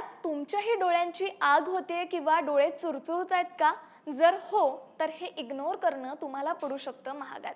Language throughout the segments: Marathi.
उन्हाळ्यात तुमच्याही डोळ्यांची आग होते किंवा डोळे चुरचुरत आहेत का? जर हो तर हे इग्नोर करणं तुम्हाला पडू शकतं महागात.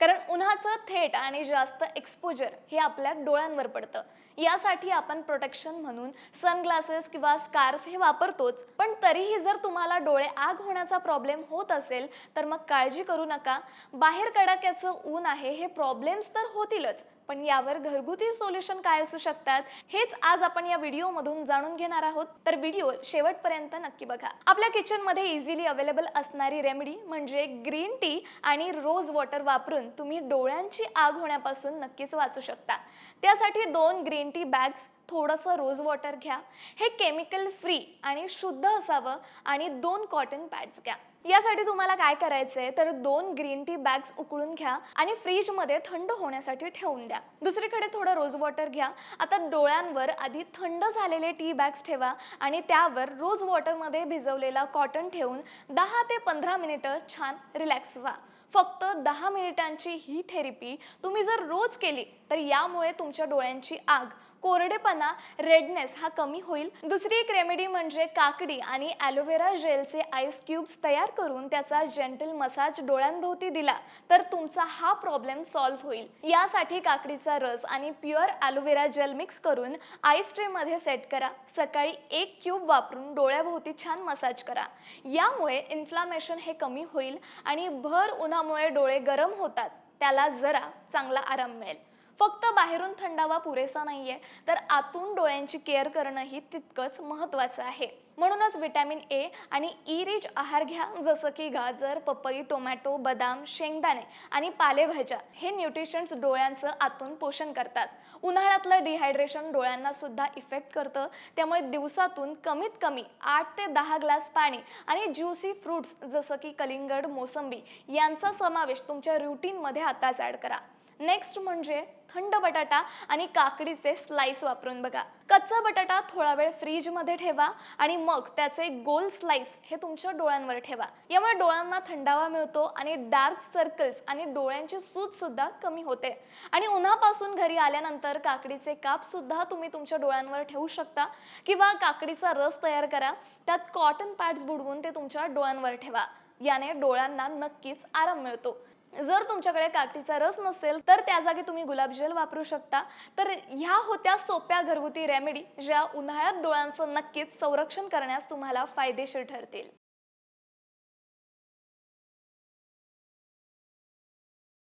कारण उन्हाचं थेट आणि जास्त एक्सपोजर हे आपल्या डोळ्यांवर पडतं. यासाठी आपण प्रोटेक्शन म्हणून सनग्लासेस किंवा स्कार्फ हे वापरतोच. पण तरीही जर तुम्हाला डोळे आग होण्याचा प्रॉब्लेम होत असेल तर मग काळजी करू नका. बाहेर कडाक्याचं ऊन आहे हे प्रॉब्लेम्स तर होतीलच. पण यावर घरगुती सोल्युशन काय असू शकतात हेच आज आपण या व्हिडिओमधून जाणून घेणार आहोत. तर व्हिडिओ शेवटपर्यंत नक्की बघा. आपल्या किचनमध्ये इझिली अवेलेबल असणारी रेमेडी म्हणजे ग्रीन टी आणि रोज वॉटर वापरून तुम्ही डोळ्यांची आग होण्यापासून नक्कीच वाचू शकता. त्यासाठी दोन ग्रीन टी बॅग्स थोडंसं रोज वॉटर घ्या. हे केमिकल फ्री आणि शुद्ध असावं आणि दोन कॉटन पॅड्स घ्या. यासाठी तुम्हाला काय करायचं आहे तर दोन ग्रीन टी बॅग्स उकळून घ्या आणि फ्रीजमध्ये थंड होण्यासाठी ठेवून द्या. दुसरीकडे थोडं रोज वॉटर घ्या. आता डोळ्यांवर आधी थंड झालेले टी बॅग्स ठेवा आणि त्यावर रोज वॉटरमध्ये भिजवलेला कॉटन ठेवून दहा ते पंधरा मिनिटं छान रिलॅक्स व्हा. फक्त दहा मिनिटांची ही थेरपी तुम्ही जर रोज केली तर यामुळे तुमच्या डोळ्यांची आग कोरडेपणा रेडनेस हा कमी होईल. दुसरी एक रेमेडी म्हणजे काकडी आणि ॲलोवेरा जेलचे आईस क्यूब्स तयार करून त्याचा जेंटल मसाज डोळ्यांभोवती दिला तर तुमचा हा प्रॉब्लेम सॉल्व्ह होईल. यासाठी काकडीचा रस आणि pure aloe vera gel mix करून आईस ट्रेमध्ये सेट करा. सकाळी एक क्यूब वापरून डोळ्याभोवती छान मसाज करा. यामुळे इन्फ्लामेशन हे कमी होईल आणि भर उन्हामुळे डोळे गरम होतात. त्याला जरा चांगला आराम मिळेल. फक्त बाहेरून थंडावा पुरेसा नाहीये तर आतून डोळ्यांची केअर करणंही तितकंच महत्त्वाचं आहे. म्हणूनच विटॅमिन ए आणि ई रिच आहार घ्या जसं की गाजर पपई टोमॅटो बदाम शेंगदाणे आणि पालेभाज्या हे न्यूट्रिशन्स डोळ्यांचं आतून पोषण करतात. उन्हाळ्यातलं डिहायड्रेशन डोळ्यांना सुद्धा इफेक्ट करतं त्यामुळे दिवसातून कमीत कमी आठ ते दहा ग्लास पाणी आणि ज्युसी फ्रुट्स जसं की कलिंगड मोसंबी यांचा समावेश तुमच्या रुटीनमध्ये आताच ॲड करा. नेक्स्ट म्हणजे थंड बटाटा आणि काकडीचे स्लाइस वापरून बघा. कच्चा बटाटा थोडा वेळ फ्रीजमध्ये ठेवा आणि मग त्याचे गोल स्लाइस हे तुमच्या डोळ्यांवर ठेवा. यामुळे डोळ्यांना थंडावा मिळतो आणि डार्क सर्कल्स आणि डोळ्यांची सूज सुद्धा कमी होते. आणि उन्हापासून घरी आल्यानंतर काकडीचे काप सुद्धा तुम्ही तुमच्या डोळ्यांवर ठेवू शकता किंवा काकडीचा रस तयार करा. त्यात कॉटन पॅड्स बुडवून ते तुमच्या डोळ्यांवर ठेवा. याने डोळ्यांना नक्कीच आराम मिळतो. जर तुमच्याकडे काकडीचा रस नसेल तर त्या जागी तुम्ही गुलाबजल वापरू शकता. तर ह्या होत्या सोप्या घरगुती रेमेडी ज्या उन्हाळ्यात डोळ्यांचं नक्कीच संरक्षण करण्यास तुम्हाला फायदेशीर ठरतील.